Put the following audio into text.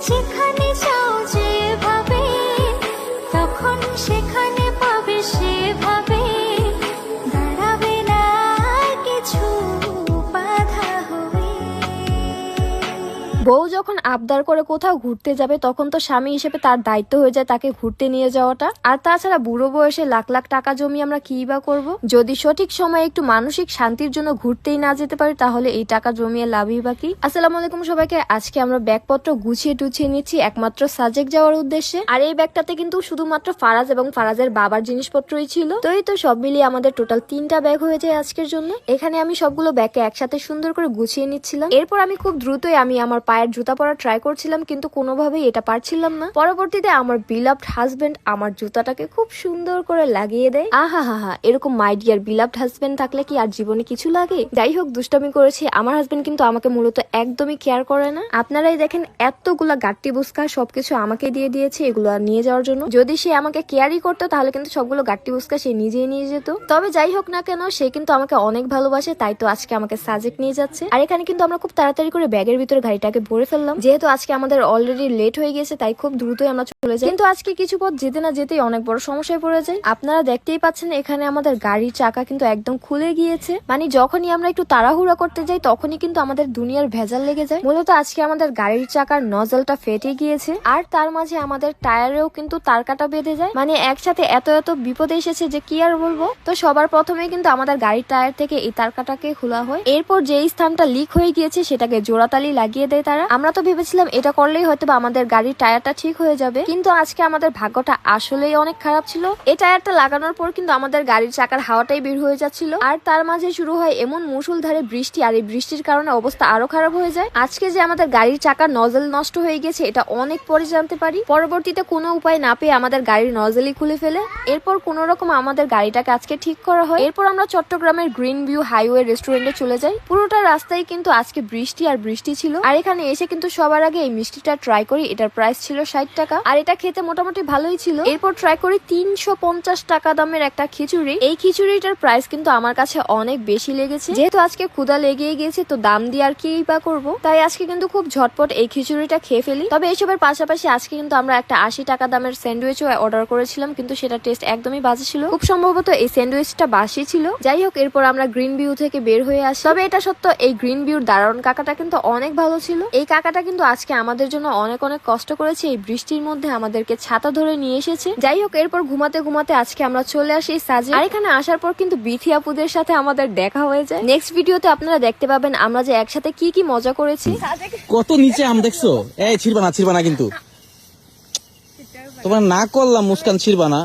যেখানে বউ যখন আবদার করে কোথাও ঘুরতে যাবে, তখন তো স্বামী হিসেবে তার দায়িত্ব হয়ে যায় তাকে ঘুরতে নিয়ে যাওয়াটা। আর তাছাড়া বুড়ো বয়সে লাখ লাখ টাকা জমিয়ে আমরা কি বা করব? যদি সঠিক সময়ে একটু মানসিক শান্তির জন্য ঘুরতেই না যেতে পারি, তাহলে এই টাকা জমিয়ে লাভই বা কি? আসসালামু আলাইকুম সবাইকে। আজকে আমরা ব্যাগপত্র গুছিয়ে টুছিয়ে নিচ্ছি একমাত্র সাজেক যাওয়ার উদ্দেশ্যে। আর এই ব্যাগটাতে কিন্তু শুধুমাত্র ফারাজ এবং ফারাজের বাবার জিনিসপত্রই ছিল। তো এই তো সব মিলিয়ে আমাদের টোটাল তিনটা ব্যাগ হয়ে যায় আজকের জন্য। এখানে আমি সবগুলো ব্যাগকে একসাথে সুন্দর করে গুছিয়ে নিচ্ছিলাম। এরপর আমি খুব দ্রুতই আমি আমার পায়ের জুতা পরা ট্রাই করছিলাম, কিন্তু কোনোভাবেই এটা পারছিলাম না। পরবর্তীতে আমার বিলাভড হাজবেন্ড আমার জুতাটাকে খুব সুন্দর করে লাগিয়ে দেয়। আহা হা হা এরকম মাই ডিয়ার বিলাভড হাজবেন্ড থাকলে কি আর জীবনে কিছু লাগে? যাই হোক, দুষ্টামি করেছি, আমার হাজবেন্ড কিন্তু আমাকে মূলত একদমই কেয়ার করে না। আপনারাই দেখেন, এতগুলা গাট্টি বুস্কা সবকিছু আমাকে দিয়ে দিয়েছে এগুলো নিয়ে যাওয়ার জন্য। যদি সে আমাকে কেয়ারই করতো, তাহলে কিন্তু সবগুলো গাট্টি বুস্কা সে নিজেই নিয়ে যেত। তবে যাই হোক না কেন, সে কিন্তু আমাকে অনেক ভালোবাসে, তাই তো আজকে আমাকে সাজেক নিয়ে যাচ্ছে। আর এখানে কিন্তু আমরা খুব তাড়াতাড়ি করে ব্যাগের ভিতরে গাড়িটাকে ভরে ফেললাম। যেহেতু আজকে আমাদের অলরেডি লেট হয়ে গেছে, তাই খুব দ্রুতই আমরা চলে যাই। কিন্তু আজকে কিছু পথ যেতে না যেতেই অনেক বড় সমস্যায় পড়ে যায় আপনারা দেখতেই পাচ্ছেন, এখানে আমাদের গাড়ির চাকা কিন্তু একদম খুলে গিয়েছে। মানে যখনই আমরা একটু তাড়াহুড়া করতে যাই, তখনই কিন্তু আমাদের দুনিয়ার ভেজাল লেগে যায়। মূলত আজকে আমাদের গাড়ির চাকার নজলটা ফেটে গিয়েছে। আর তার মাঝে আমাদের টায়ারেও কিন্তু তার কাটা বেঁধে যায়। মানে একসাথে এত এত বিপদ এসেছে যে কি আর বলব? তো সবার প্রথমে কিন্তু আমাদের গাড়ির টায়ার থেকে এই তার কাটাকে খোলা হয়। এরপর যেই স্থানটা লিক হয়ে গিয়েছে, সেটাকে জোড়াতালি লাগিয়ে দেয় তারা? আমরা তো ভেবেছিলাম এটা করলেই হয়তো বা আমাদের গাড়ির টায়ারটা ঠিক হয়ে যাবে। কিন্তু আজকে আমাদের ভাগ্যটা আসলেই অনেক খারাপ ছিল। এই টায়ারটা লাগানোর পর কিন্তু আমাদের গাড়ির চাকার হাওয়াটাই বের হয়ে যাচ্ছিল। আর তার মাঝে শুরু হয় এমন মুসুলধারে বৃষ্টি আর এই বৃষ্টির কারণে অবস্থা আরও খারাপ হয়ে যায়। আজকে যে আমাদের গাড়ির চাকার নজল নষ্ট হয়ে গেছে, এটা অনেক পরে জানতে পারি। পরবর্তীতে কোনো উপায় না পেয়ে আমাদের গাড়ির নজলই খুলে ফেলে। এরপর কোনো রকম আমাদের গাড়িটাকে আজকে ঠিক করা হয়। এরপর আমরা চট্টগ্রামের গ্রিন ভিউ হাইওয়ে রেস্টুরেন্টে চলে যাই। পুরোটা রাস্তায় কিন্তু আজকে বৃষ্টি আর বৃষ্টি ছিল। আর এখানে এসে কিন্তু সবার আগে এই মিষ্টিটা ট্রাই করি। এটার প্রাইস ছিল ষাট টাকা। আর এটা খেতে মোটামুটি ভালোই ছিল। এরপর ট্রাই করি তিনশো পঞ্চাশ টাকা দামের একটা খিচুড়ি। এই খিচুড়িটার প্রাইস কিন্তু আমার কাছে অনেক বেশি লেগেছে। যেহেতু আজকে ক্ষুদা লেগেই গেছে, তো দাম দিয়ে আর কি বা করব? তাই আজকে কিন্তু খুব ঝটপট এই খিচুড়িটা খেয়ে ফেলি। তবে এইসবের পাশাপাশি আজকে কিন্তু আমরা একটা আশি টাকা দামের স্যান্ডউইচও অর্ডার করেছিলাম, কিন্তু সেটা টেস্ট একদমই বাজে ছিল। খুব সম্ভবত এই স্যান্ডউইচটা বাসি ছিল। যাই হোক, এরপর আমরা গ্রিন ভিউ থেকে বের হয়ে আসি। তবে এটা সত্য এই গ্রিন ভিউর দারুণ কাকাটা কিন্তু অনেক ভালো ছিল। এই কাকাটা কিন্তু আজকে আমাদের জন্য অনেক অনেক কষ্ট করেছে, এই বৃষ্টির মধ্যে আমাদেরকে ছাতা ধরে নিয়ে এসেছে। যাই হোক, এরপর ঘুমাতে ঘুমাতে আজকে আমরা চলে আসি সাজে আর এখানে আসার পর কিন্তু বিথি আপুদের সাথে আমাদের দেখা হয়ে যায়। নেক্সট ভিডিওতে আপনারা দেখতে পাবেন আমরা যে একসাথে কি কি মজা করেছি। কত নিচে আম দেখছ? এই ছিড়বা না কিন্তু। তোমার না করলাম মুস্কান, ছিড়বা না।